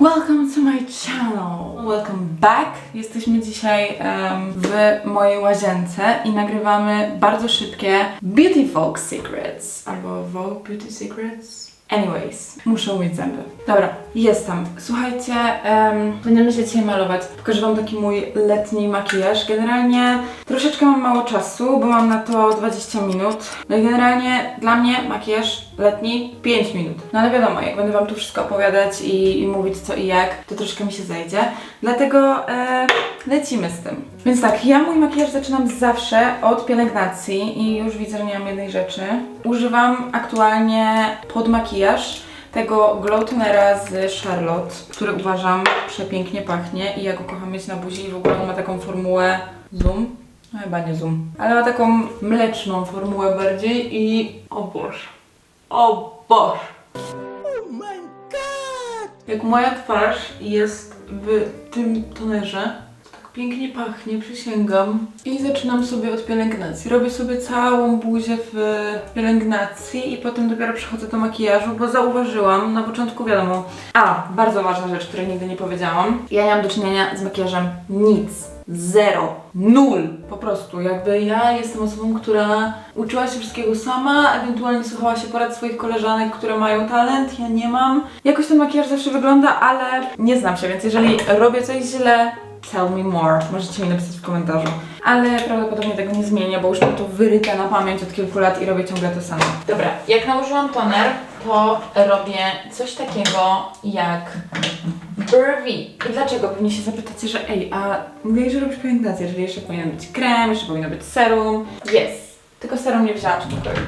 Welcome to my channel. Welcome back. Jesteśmy dzisiaj em, w mojej łazience i nagrywamy bardzo szybkie Beauty Vogue Secrets albo Vogue Beauty Secrets. Anyways, muszę umyć zęby. Dobra, jestem. Słuchajcie, um, będziemy się dzisiaj malować. Pokażę Wam taki mój letni makijaż. Generalnie troszeczkę mam mało czasu, bo mam na to 20 minut. No i generalnie dla mnie makijaż letni 5 minut. No ale wiadomo, jak będę Wam tu wszystko opowiadać i, i mówić co i jak, to troszkę mi się zajdzie. Dlatego e, lecimy z tym. Więc tak, ja mój makijaż zaczynam zawsze od pielęgnacji i już widzę, że nie mam jednej rzeczy. Używam aktualnie pod makijaż tego Glow Tonera z Charlotte, który uważam przepięknie pachnie i ja go kocham mieć na buzi i w ogóle on ma taką formułę Zoom. No chyba nie Zoom, ale ma taką mleczną formułę bardziej i o Boże, o Boże. Jak moja twarz jest w tym tonerze, to pięknie pachnie, przysięgam. I zaczynam sobie od pielęgnacji. Robię sobie całą buzię w pielęgnacji i potem dopiero przechodzę do makijażu, bo zauważyłam, na początku wiadomo, a, bardzo ważna rzecz, której nigdy nie powiedziałam. Ja nie mam do czynienia z makijażem nic. Zero. Nul. Po prostu. Jakby ja jestem osobą, która uczyła się wszystkiego sama, ewentualnie słuchała się porad swoich koleżanek, które mają talent. Ja nie mam. Jakoś ten makijaż zawsze wygląda, ale nie znam się, więc jeżeli robię coś źle, tell me more. Możecie mi napisać w komentarzu. Ale prawdopodobnie tego nie zmienię, bo już mam to wyryte na pamięć od kilku lat i robię ciągle to samo. Dobra, jak nałożyłam toner, to robię coś takiego jak brwi. I dlaczego? Pewnie się zapytacie, że ej, a mówiłeś, że robisz pielęgnację, czyli jeszcze powinien być krem, jeszcze powinno być serum. Jest. Tylko serum nie wzięłam pokoju.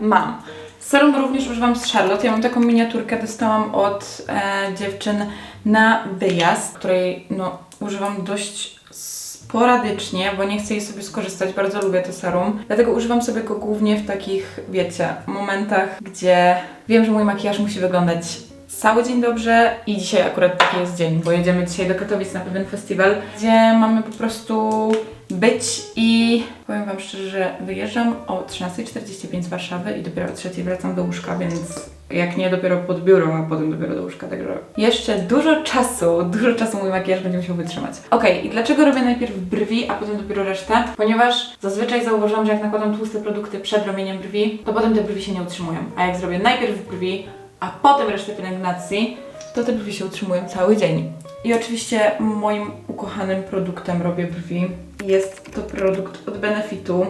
Mam. Serum również używam z Charlotte. Ja mam taką miniaturkę, dostałam od e, dziewczyn na wyjazd, której no, używam dość sporadycznie, bo nie chcę jej sobie skorzystać. Bardzo lubię to serum. Dlatego używam sobie go głównie w takich, wiecie, momentach, gdzie wiem, że mój makijaż musi wyglądać cały dzień dobrze i dzisiaj akurat taki jest dzień, bo jedziemy dzisiaj do Katowic na pewien festiwal, gdzie mamy po prostu być i powiem Wam szczerze, że wyjeżdżam o 13.45 z Warszawy i dopiero o 3.00 wracam do łóżka, więc jak nie dopiero pod biuro, a potem dopiero do łóżka, także jeszcze dużo czasu, dużo czasu mój makijaż będzie musiał wytrzymać. Okej, i dlaczego robię najpierw brwi, a potem dopiero resztę? Ponieważ zazwyczaj zauważyłam, że jak nakładam tłuste produkty przed robieniem brwi, to potem te brwi się nie utrzymują, a jak zrobię najpierw brwi, a potem resztę pielęgnacji, to te brwi się utrzymują cały dzień. I oczywiście moim ukochanym produktem robię brwi. Jest to produkt od Benefitu.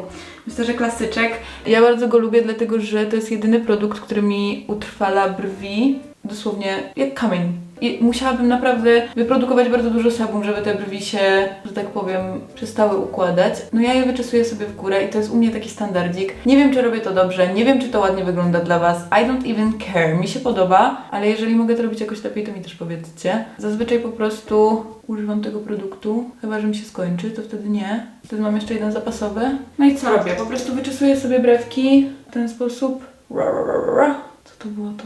Myślę, że klasyczek. Ja bardzo go lubię, dlatego że to jest jedyny produkt, który mi utrwala brwi. Dosłownie jak kamień. I musiałabym naprawdę wyprodukować bardzo dużo sabun, żeby te brwi się, że tak powiem, przestały układać. No ja je wyczesuję sobie w górę i to jest u mnie taki standardzik. Nie wiem, czy robię to dobrze, nie wiem, czy to ładnie wygląda dla Was. I don't even care. Mi się podoba, ale jeżeli mogę to robić jakoś lepiej, to mi też powiedzcie. Zazwyczaj po prostu używam tego produktu, chyba, że mi się skończy, to wtedy nie. Wtedy mam jeszcze jeden zapasowy. No i co robię? Po prostu wyczesuję sobie brewki w ten sposób. To było to?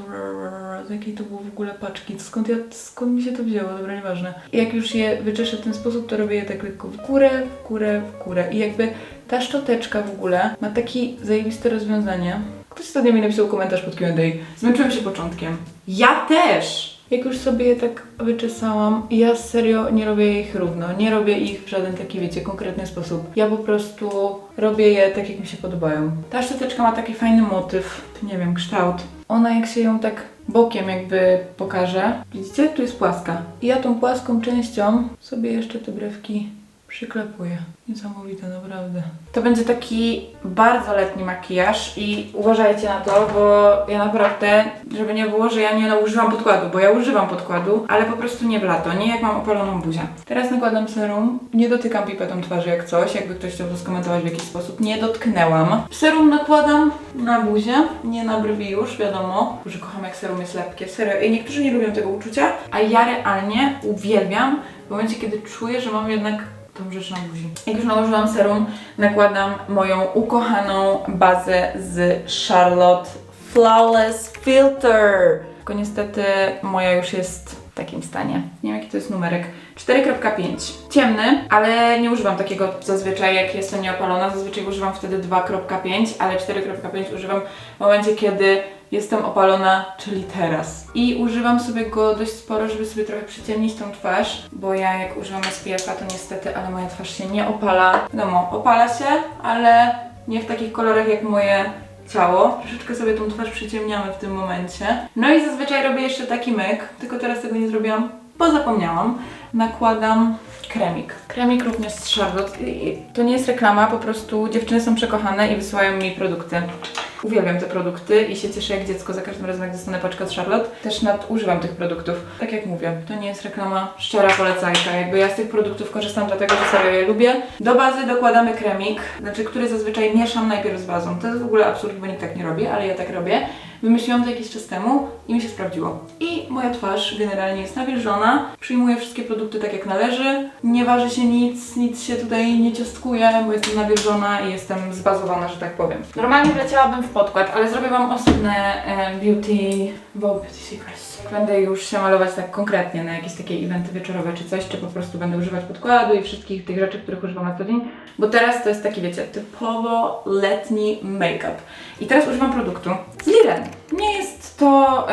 Z jakiej to było w ogóle paczki? Skąd, ja, skąd mi się to wzięło? Dobra, nieważne. Jak już je wyczeszę w ten sposób, to robię je tak lekko w górę, w górę, w górę. I jakby ta szczoteczka w ogóle ma takie zajebiste rozwiązanie. Ktoś ostatnio mi napisał komentarz pod Q&A. Zmęczyłem się początkiem. Ja też! Jak już sobie je tak wyczesałam, ja serio nie robię ich równo, nie robię ich w żaden taki, wiecie, konkretny sposób. Ja po prostu robię je tak, jak mi się podobają. Ta szczoteczka ma taki fajny motyw, nie wiem, kształt. Ona jak się ją tak bokiem jakby pokaże, widzicie, tu jest płaska. I ja tą płaską częścią sobie jeszcze te brewki przyklepuję. Niesamowite, naprawdę. To będzie taki bardzo letni makijaż i uważajcie na to, bo ja naprawdę, żeby nie było, że ja nie używam podkładu, bo ja używam podkładu, ale po prostu nie w lato, nie jak mam opaloną buzię. Teraz nakładam serum, nie dotykam pipetą twarzy jak coś, jakby ktoś chciał to skomentować w jakiś sposób, nie dotknęłam. Serum nakładam na buzię, nie na brwi już, wiadomo, że kocham jak serum jest lepkie, serio. I niektórzy nie lubią tego uczucia, a ja realnie uwielbiam w momencie, kiedy czuję, że mam jednak tą rzecz na buzi. Jak już nałożyłam serum, nakładam moją ukochaną bazę z Charlotte Flawless Filter. Tylko niestety moja już jest w takim stanie. Nie wiem jaki to jest numerek. 4.5. Ciemny, ale nie używam takiego zazwyczaj jak jestem nieopalona. Zazwyczaj używam wtedy 2.5, ale 4.5 używam w momencie, kiedy jestem opalona, czyli teraz. I używam sobie go dość sporo, żeby sobie trochę przyciemnić tą twarz, bo ja jak używam SPF-a to niestety, ale moja twarz się nie opala. Wiadomo, opala się, ale nie w takich kolorach jak moje ciało. Troszeczkę sobie tą twarz przyciemniamy w tym momencie. No i zazwyczaj robię jeszcze taki myk, tylko teraz tego nie zrobiłam, bo zapomniałam. Nakładam kremik. Kremik również z Charlotte. I To nie jest reklama, po prostu dziewczyny są przekochane i wysyłają mi produkty. Uwielbiam te produkty i się cieszę jak dziecko za każdym razem, jak dostanę paczkę od Charlotte. Też nadużywam tych produktów. Tak jak mówię, to nie jest reklama, szczera polecajka. Jakby ja z tych produktów korzystam dlatego, że serio je lubię. Do bazy dokładamy kremik, znaczy który zazwyczaj mieszam najpierw z bazą. To jest w ogóle absurd, bo nikt tak nie robi, ale ja tak robię. Wymyśliłam to jakiś czas temu i mi się sprawdziło. I moja twarz generalnie jest nawilżona, przyjmuję wszystkie produkty tak jak należy, nie waży się nic, nic się tutaj nie ciastkuje, bo jestem nawilżona i jestem zbazowana, że tak powiem. Normalnie wleciałabym w podkład, ale zrobię Wam osobne e, beauty, bo beauty secrets. Będę już się malować tak konkretnie na jakieś takie eventy wieczorowe czy coś, czy po prostu będę używać podkładu i wszystkich tych rzeczy, których używam na co dzień, bo teraz to jest taki, wiecie, typowo letni make-up. I teraz używam produktu z Liren. Nie jest to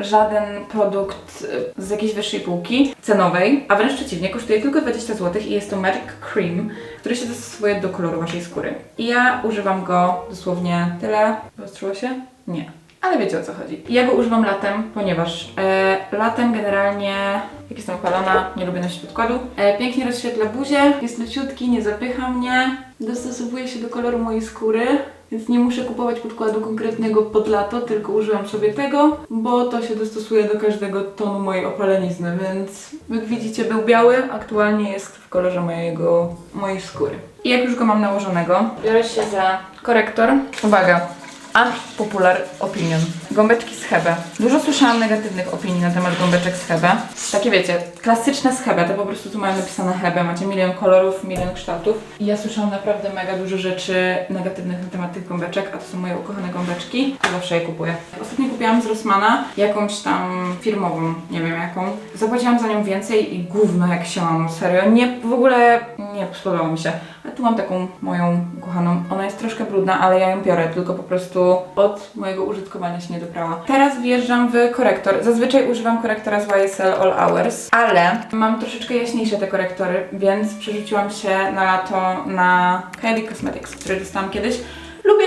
żaden produkt e, z jakiejś wyższej półki cenowej, a wręcz przeciwnie, kosztuje tylko 20 zł i jest to Magic Cream, który się dostosuje do koloru waszej skóry. I ja używam go dosłownie tyle. Wyostrzyło się? Nie. Ale wiecie o co chodzi. Ja go używam latem, ponieważ e, latem generalnie, jak jestem opalona, nie lubię nosić podkładu. E, pięknie rozświetla buzię, jest leciutki, nie zapycha mnie, dostosowuje się do koloru mojej skóry. Więc nie muszę kupować podkładu konkretnego pod lato, tylko użyłam sobie tego, bo to się dostosuje do każdego tonu mojej opalenizny, więc jak widzicie był biały, aktualnie jest w kolorze mojego, mojej skóry. I jak już go mam nałożonego, biorę się za korektor. Uwaga, Unpopular opinion. Gąbeczki z Hebe. Dużo słyszałam negatywnych opinii na temat gąbeczek z Hebe. Takie wiecie, klasyczne z Hebe, to po prostu tu mają napisane Hebe, macie milion kolorów, milion kształtów. I ja słyszałam naprawdę mega dużo rzeczy negatywnych na temat tych gąbeczek, a to są moje ukochane gąbeczki. Zawsze je kupuję. Ostatnio kupiłam z Rossmana jakąś tam firmową, nie wiem jaką. Zapłaciłam za nią więcej i gówno jak się mam, serio. Nie, w ogóle nie spodobało mi się. A tu mam taką moją ukochaną. Ona jest troszkę brudna, ale ja ją biorę, tylko po prostu od mojego użytkowania się nie doprała. Teraz wjeżdżam w korektor. Zazwyczaj używam korektora z YSL All Hours, ale mam troszeczkę jaśniejsze te korektory, więc przerzuciłam się na lato na Kylie Cosmetics, który dostałam kiedyś.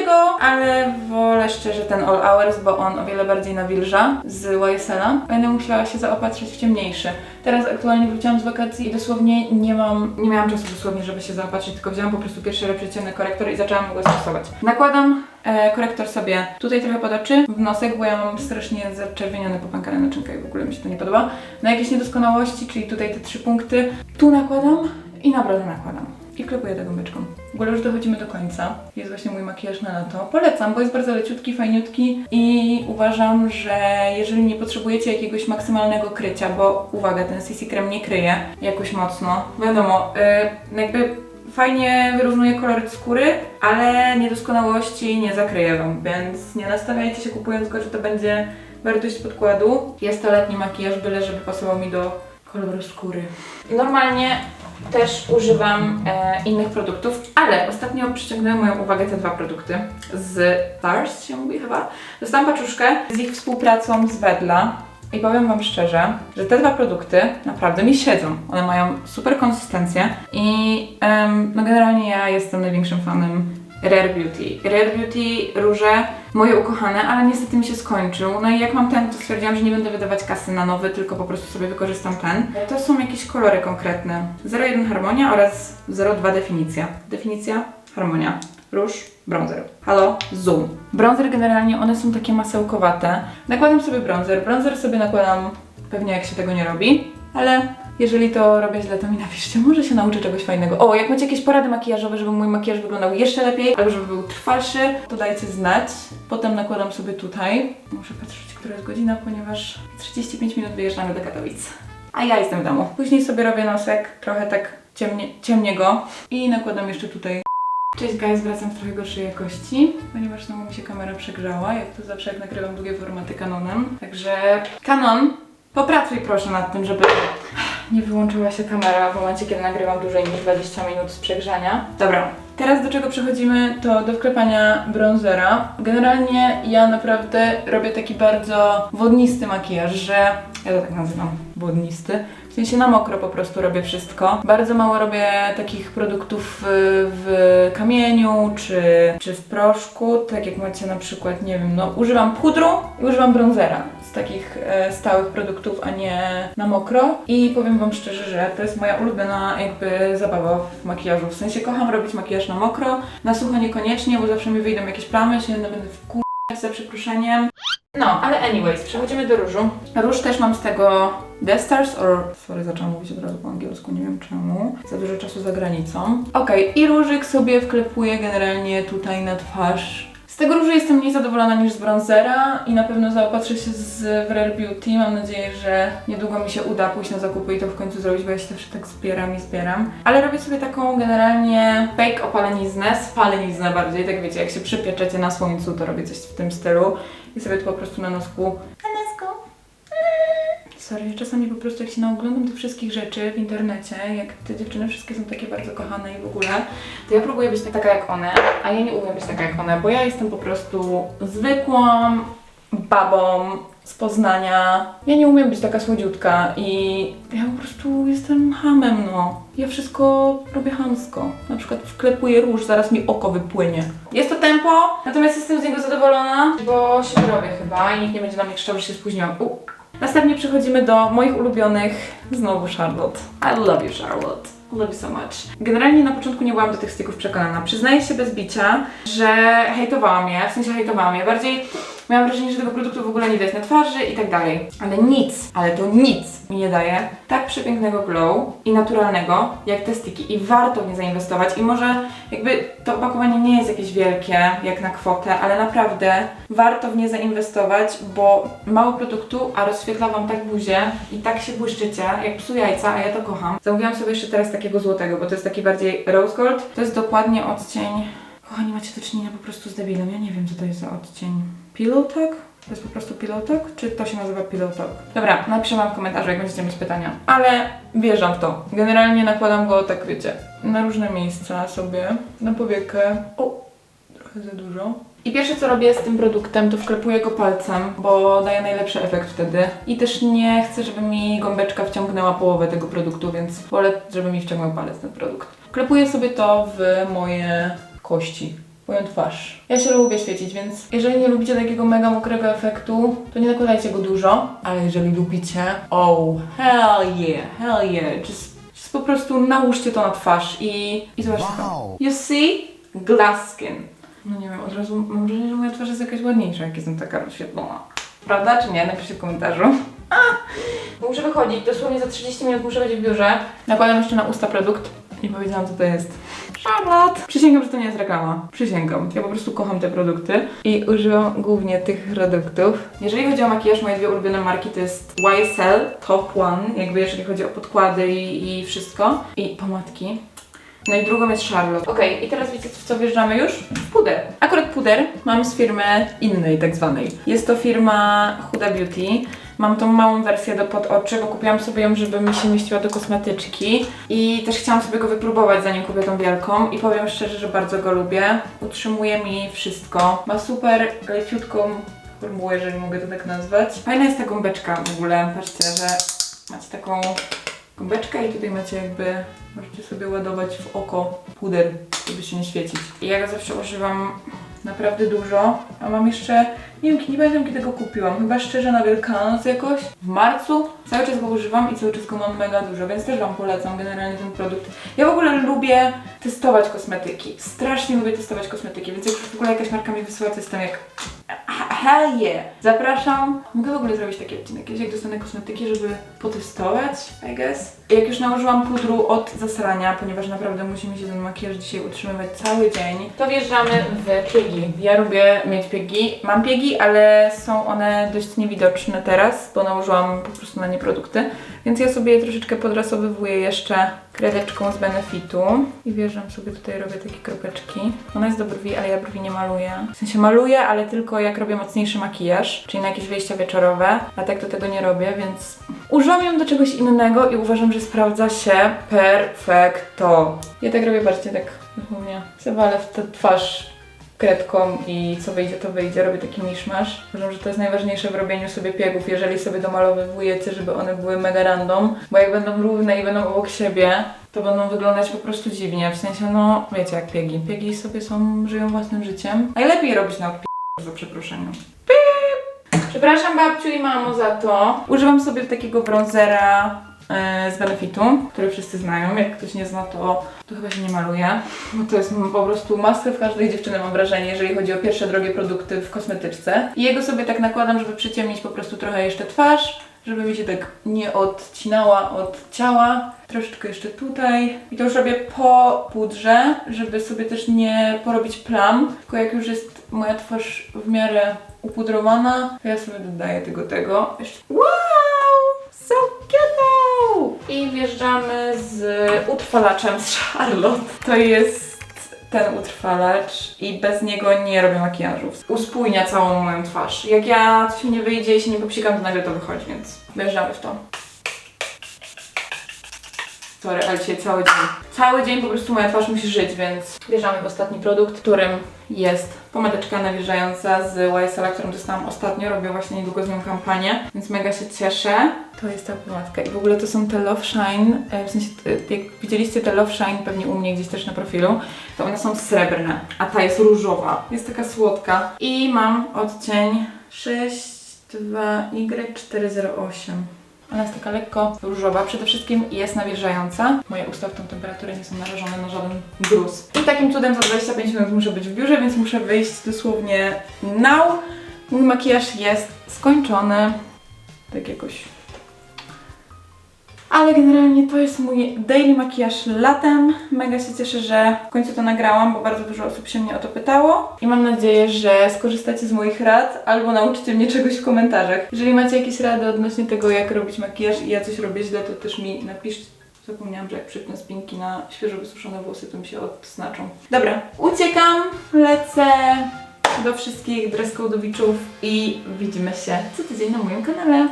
Lubię go, ale wolę szczerze ten All Hours, bo on o wiele bardziej nawilża z YSL-a. Będę musiała się zaopatrzyć w ciemniejszy. Teraz aktualnie wróciłam z wakacji i dosłownie nie mam, nie miałam czasu dosłownie, żeby się zaopatrzyć, tylko wzięłam po prostu pierwszy lepszy ciemny korektor i zaczęłam go stosować. Nakładam e, korektor sobie tutaj trochę pod oczy, w nosek, bo ja mam strasznie zaczerwienione popękane naczynka i w ogóle mi się to nie podoba. Na jakieś niedoskonałości, czyli tutaj te trzy punkty, tu nakładam i na brodę nakładam. I klepuję tą gąbeczką. W ogóle już dochodzimy do końca. Jest właśnie mój makijaż na lato. Polecam, bo jest bardzo leciutki, fajniutki i uważam, że jeżeli nie potrzebujecie jakiegoś maksymalnego krycia, bo uwaga, ten CC krem nie kryje jakoś mocno. Wiadomo, yy, jakby fajnie wyrównuje kolor skóry, ale niedoskonałości nie zakryje Wam, więc nie nastawiajcie się kupując go, że to będzie wartość podkładu. Jest to letni makijaż, byle żeby pasował mi do koloru skóry. Normalnie też używam e, innych produktów, ale ostatnio przyciągnęły moją uwagę te dwa produkty z Tars się mówi chyba. Dostałam paczuszkę z ich współpracą z Wedla i powiem Wam szczerze, że te dwa produkty naprawdę mi siedzą. One mają super konsystencję i em, no generalnie ja jestem największym fanem Rare Beauty. Rare Beauty róże moje ukochane, ale niestety mi się skończył. No i jak mam ten, to stwierdziłam, że nie będę wydawać kasy na nowy, tylko po prostu sobie wykorzystam ten. To są jakieś kolory konkretne. 01 Harmonia oraz 02 Definicja. Definicja, Harmonia. Róż, bronzer. Halo, zoom. Bronzer generalnie one są takie masełkowate. Nakładam sobie bronzer. Bronzer sobie nakładam pewnie jak się tego nie robi, ale jeżeli to robię źle, to mi napiszcie. Może się nauczę czegoś fajnego. O, jak macie jakieś porady makijażowe, żeby mój makijaż wyglądał jeszcze lepiej, albo żeby był trwalszy, to dajcie znać. Potem nakładam sobie tutaj. Muszę patrzeć, która jest godzina, ponieważ 35 minut wyjeżdżamy do Katowic. A ja jestem w domu. Później sobie robię nosek, trochę tak ciemnie, i nakładam jeszcze tutaj Cześć guys, wracam w trochę gorszej jakości, ponieważ znowu mi się kamera przegrzała, jak to zawsze jak nagrywam długie formaty Canonem. Także Canon, popracuj proszę nad tym, żeby nie wyłączyła się kamera w momencie, kiedy nagrywam dłużej niż 20 minut z przegrzania. Dobra, Teraz do czego przechodzimy, to do wklepania bronzera. Generalnie ja naprawdę robię taki bardzo wodnisty makijaż, że ja to tak nazywam, wodnisty. W sensie na mokro po prostu robię wszystko. Bardzo mało robię takich produktów y, w kamieniu czy, czy w proszku, tak jak macie na przykład, nie wiem, no używam pudru i używam bronzera z takich e, stałych produktów, a nie na mokro. I powiem Wam szczerze, że to jest moja ulubiona jakby zabawa w makijażu. W sensie kocham robić makijaż na mokro, na sucho niekoniecznie, bo zawsze mi wyjdą jakieś plamy, się będę w za przeproszeniem. No, ale anyways, przechodzimy do różu. Róż też mam z tego The Stars, or... Sorry, zaczęłam mówić od razu po angielsku, nie wiem czemu. Za dużo czasu za granicą. Okej, i różyk sobie wklepuję generalnie tutaj na twarz. Z tego różu jestem mniej zadowolona niż z bronzera i na pewno zaopatrzę się z Rare Beauty. Mam nadzieję, że niedługo mi się uda pójść na zakupy i to w końcu zrobić, bo ja się zawsze tak zbieram i zbieram. Ale robię sobie taką generalnie fake opaleniznę, spaleniznę bardziej, tak wiecie, jak się przypieczecie na słońcu, to robię coś w tym stylu. I sobie to po prostu. Na nosku. Sorry, czasami po prostu jak się naoglądam tych wszystkich rzeczy w internecie, jak te dziewczyny wszystkie są takie bardzo kochane i w ogóle, to ja próbuję być taka jak one, a ja nie umiem być taka jak one, bo ja jestem po prostu zwykłą babą z Poznania. Ja nie umiem być taka słodziutka i ja po prostu jestem hamem, no. Ja wszystko robię hamsko. Na przykład wklepuję róż, zaraz mi oko wypłynie. Jest to tempo, natomiast jestem z niego zadowolona, bo się wyrobię chyba i nikt nie będzie na mnie krzyczał, że się spóźniłam. U. Następnie przechodzimy do moich ulubionych, znowu Charlotte. I love you, Charlotte. Love you so much. Generalnie na początku nie byłam do tych styków przekonana. Przyznaję się bez bicia, że hejtowałam je, w sensie hejtowałam je. Bardziej miałam wrażenie, że tego produktu w ogóle nie widać na twarzy i tak dalej. Ale nic, ale to nic mi nie daje tak przepięknego glow i naturalnego, jak te styki. I warto w nie zainwestować. I może jakby to opakowanie nie jest jakieś wielkie, jak na kwotę, ale naprawdę warto w nie zainwestować, bo mało produktu, a rozświetla Wam tak buzię i tak się błyszczycie, jak psu jajca, a ja to kocham. Zamówiłam sobie jeszcze teraz takiego złotego, bo to jest taki bardziej rose gold. To jest dokładnie odcień... Kochani, macie do czynienia po prostu z debilem. Ja nie wiem, co to jest za odcień. Pillow Talk? To jest po prostu Pillow Talk? Czy to się nazywa Pillow Talk? Dobra, napiszę Wam w komentarzu, jak będziecie mieć pytania. Ale wierzę w to. Generalnie nakładam go, tak wiecie, na różne miejsca sobie. Na powiekę. O, trochę za dużo. I pierwsze co robię z tym produktem, to wklepuję go palcem, bo daje najlepszy efekt wtedy. I też nie chcę, żeby mi gąbeczka wciągnęła połowę tego produktu, więc wolę, żeby mi wciągnął palec ten produkt. Wklepuję sobie to w moje kości, moją twarz. Ja się lubię świecić, więc jeżeli nie lubicie takiego mega mokrego efektu, to nie nakładajcie go dużo, ale jeżeli lubicie, oh hell yeah, hell yeah, just, just po prostu nałóżcie to na twarz i, i zobaczcie to. Wow. You see? Glass skin. No nie wiem, od razu mam wrażenie, że moja twarz jest jakaś ładniejsza, jak jestem taka rozświetlona. Prawda czy nie? Napiszcie w komentarzu. A! Bo muszę wychodzić, dosłownie za 30 minut muszę być w biurze. Nakładam jeszcze na usta produkt i powiedziałam co to jest. Charlotte! Przysięgam, że to nie jest reklama. Przysięgam. Ja po prostu kocham te produkty i używam głównie tych produktów. Jeżeli chodzi o makijaż, moje dwie ulubione marki to jest YSL Top One, jakby jeżeli chodzi o podkłady i, i wszystko. I pomadki. No i drugą jest Charlotte. Okej, i teraz wiecie w co wjeżdżamy już? W puder. Akurat puder mam z firmy innej tak zwanej. Jest to firma Huda Beauty. Mam tą małą wersję do pod oczy, bo kupiłam sobie ją, żeby mi się mieściła do kosmetyczki. I też chciałam sobie go wypróbować, zanim kupię tą wielką. I powiem szczerze, że bardzo go lubię. Utrzymuje mi wszystko. Ma super leciutką formułę, jeżeli mogę to tak nazwać. Fajna jest ta gąbeczka w ogóle. Patrzcie, że macie taką gąbeczkę i tutaj macie jakby, możecie sobie ładować w oko puder, żeby się nie świecić. I ja zawsze używam naprawdę dużo, a mam jeszcze, nie wiem, nie pamiętam kiedy go kupiłam, chyba szczerze na Wielkanoc jakoś, w marcu. Cały czas go używam i cały czas go mam mega dużo, więc też Wam polecam generalnie ten produkt. Ja w ogóle lubię testować kosmetyki, strasznie lubię testować kosmetyki, więc jak w ogóle jakaś marka mi wysyła, to jestem jak Hell yeah! Zapraszam. Mogę w ogóle zrobić taki odcinek jak dostanę kosmetyki, żeby potestować, I guess. Jak już nałożyłam pudru od zasrania, ponieważ naprawdę musi mi się ten makijaż dzisiaj utrzymywać cały dzień, to wjeżdżamy w piegi. Ja lubię mieć piegi. Mam piegi, ale są one dość niewidoczne teraz, bo nałożyłam po prostu na nie produkty. Więc ja sobie je troszeczkę podrasowywuję jeszcze kredeczką z Benefitu. I wjeżdżam sobie tutaj, robię takie kropeczki. Ona jest do brwi, ale ja brwi nie maluję. W sensie maluję, ale tylko jak robię mocniejszy makijaż, czyli na jakieś wyjścia wieczorowe. A tak to tego nie robię, więc używam ją do czegoś innego i uważam, że sprawdza się perfekto. Ja tak robię, patrzcie, tak Dosłownie. Zawalę w tę twarz kredką i co wyjdzie, to wyjdzie. Robię taki miszmasz. Uważam, że to jest najważniejsze w robieniu sobie piegów, jeżeli sobie domalowujecie, żeby one były mega random, bo jak będą równe i będą obok siebie, to będą wyglądać po prostu dziwnie. W sensie, no, wiecie jak piegi. Piegi sobie są, żyją własnym życiem. Najlepiej robić na odpi- za przeproszeniem. Przepraszam babciu i mamo za to. Używam sobie takiego bronzera e, z Benefitu, który wszyscy znają. Jak ktoś nie zna, to, to chyba się nie maluje. Bo to jest po prostu maskę w każdej dziewczyny, mam wrażenie, jeżeli chodzi o pierwsze drogie produkty w kosmetyczce. I jego sobie tak nakładam, żeby przyciemnić po prostu trochę jeszcze twarz, żeby mi się tak nie odcinała od ciała. Troszeczkę jeszcze tutaj. I to już robię po pudrze, żeby sobie też nie porobić plam. Tylko jak już jest moja twarz w miarę upudrowana, to ja sobie dodaję tego tego. Jeszcze... Wow! So cute! I wjeżdżamy z utrwalaczem z Charlotte. To jest ten utrwalacz i bez niego nie robię makijażu. Uspójnia całą moją twarz. Jak ja coś mi nie wyjdzie i się nie popsikam, to nagle to wychodzi, więc wjeżdżamy w to. Ale dzisiaj cały dzień. Cały dzień po prostu moja twarz musi żyć, więc wjeżdżamy w ostatni produkt, którym jest pomadeczka nawilżająca z YSL, którą dostałam ostatnio. Robię właśnie niedługo z nią kampanię, więc mega się cieszę. To jest ta pomadka i w ogóle to są te Love Shine, e, w sensie e, jak widzieliście te Love Shine pewnie u mnie gdzieś też na profilu, to one są srebrne, a ta jest różowa. Jest taka słodka. I mam odcień 62Y408. Ona jest taka lekko różowa, przede wszystkim jest nawilżająca. Moje usta w tą temperaturę nie są narażone na żaden gruz. I takim cudem za 25 minut muszę być w biurze, więc muszę wyjść dosłownie now. Mój makijaż jest skończony. Tak jakoś. Ale generalnie to jest mój daily makijaż latem. Mega się cieszę, że w końcu to nagrałam, bo bardzo dużo osób się mnie o to pytało. I mam nadzieję, że skorzystacie z moich rad albo nauczycie mnie czegoś w komentarzach. Jeżeli macie jakieś rady odnośnie tego, jak robić makijaż i ja coś robię źle, to też mi napiszcie. Zapomniałam, że jak przypnę spinki na świeżo wysuszone włosy, to mi się odznaczą. Dobra, uciekam, lecę do wszystkich dress i widzimy się co tydzień na moim kanale.